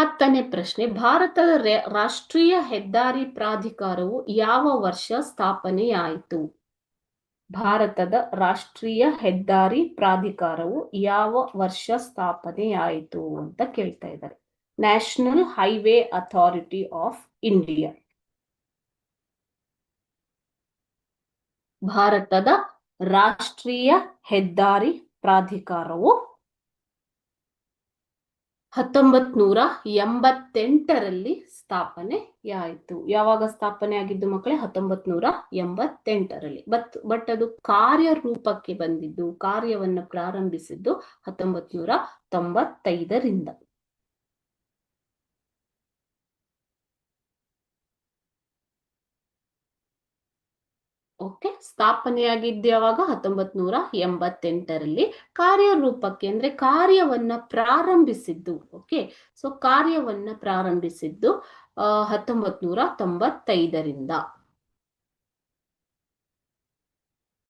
ಹತ್ತನೇ ಪ್ರಶ್ನೆ, ಭಾರತದ ರಾಷ್ಟ್ರೀಯ ಹೆದ್ದಾರಿ ಪ್ರಾಧಿಕಾರವು ಯಾವ ವರ್ಷ ಸ್ಥಾಪನೆಯಾಯಿತು? ಭಾರತದ ರಾಷ್ಟ್ರೀಯ ಹೆದ್ದಾರಿ ಪ್ರಾಧಿಕಾರವು ಯಾವ ವರ್ಷ ಸ್ಥಾಪನೆಯಾಯಿತು ಅಂತ ಕೇಳ್ತಾ ಇದ್ದಾರೆ. National highway authority of India ಭಾರತದ ರಾಷ್ಟ್ರೀಯ ಹೆದ್ದಾರಿ ಪ್ರಾಧಿಕಾರವು ಹತ್ತೊಂಬತ್ ನೂರ ಎಂಬತ್ತೆಂಟರಲ್ಲಿ ಸ್ಥಾಪನೆಯಾಯಿತು. ಯಾವಾಗ ಸ್ಥಾಪನೆ ಆಗಿದ್ದು ಮಕ್ಕಳೇ? ಹತ್ತೊಂಬತ್ ನೂರ ಎಂಬತ್ತೆಂಟರಲ್ಲಿ ಬಟ್ ಬಟ್ ಅದು ಕಾರ್ಯರೂಪಕ್ಕೆ ಬಂದಿದ್ದು, ಕಾರ್ಯವನ್ನು ಪ್ರಾರಂಭಿಸಿದ್ದು ಹತ್ತೊಂಬತ್ ನೂರ ತೊಂಬತ್ತೈದರಿಂದ ಓಕೆ ಸ್ಥಾಪನೆಯಾಗಿದ್ದಾವಾಗ ಹತ್ತೊಂಬತ್ ನೂರ ಎಂಬತ್ತೆಂಟರಲ್ಲಿ ಕಾರ್ಯರೂಪಕ್ಕೆ ಅಂದ್ರೆ ಕಾರ್ಯವನ್ನ ಪ್ರಾರಂಭಿಸಿದ್ದು, ಓಕೆ? ಸೊ ಕಾರ್ಯವನ್ನ ಪ್ರಾರಂಭಿಸಿದ್ದು, ಆ ಹತ್ತೊಂಬತ್ ನೂರ ತೊಂಬತ್ತೈದರಿಂದ.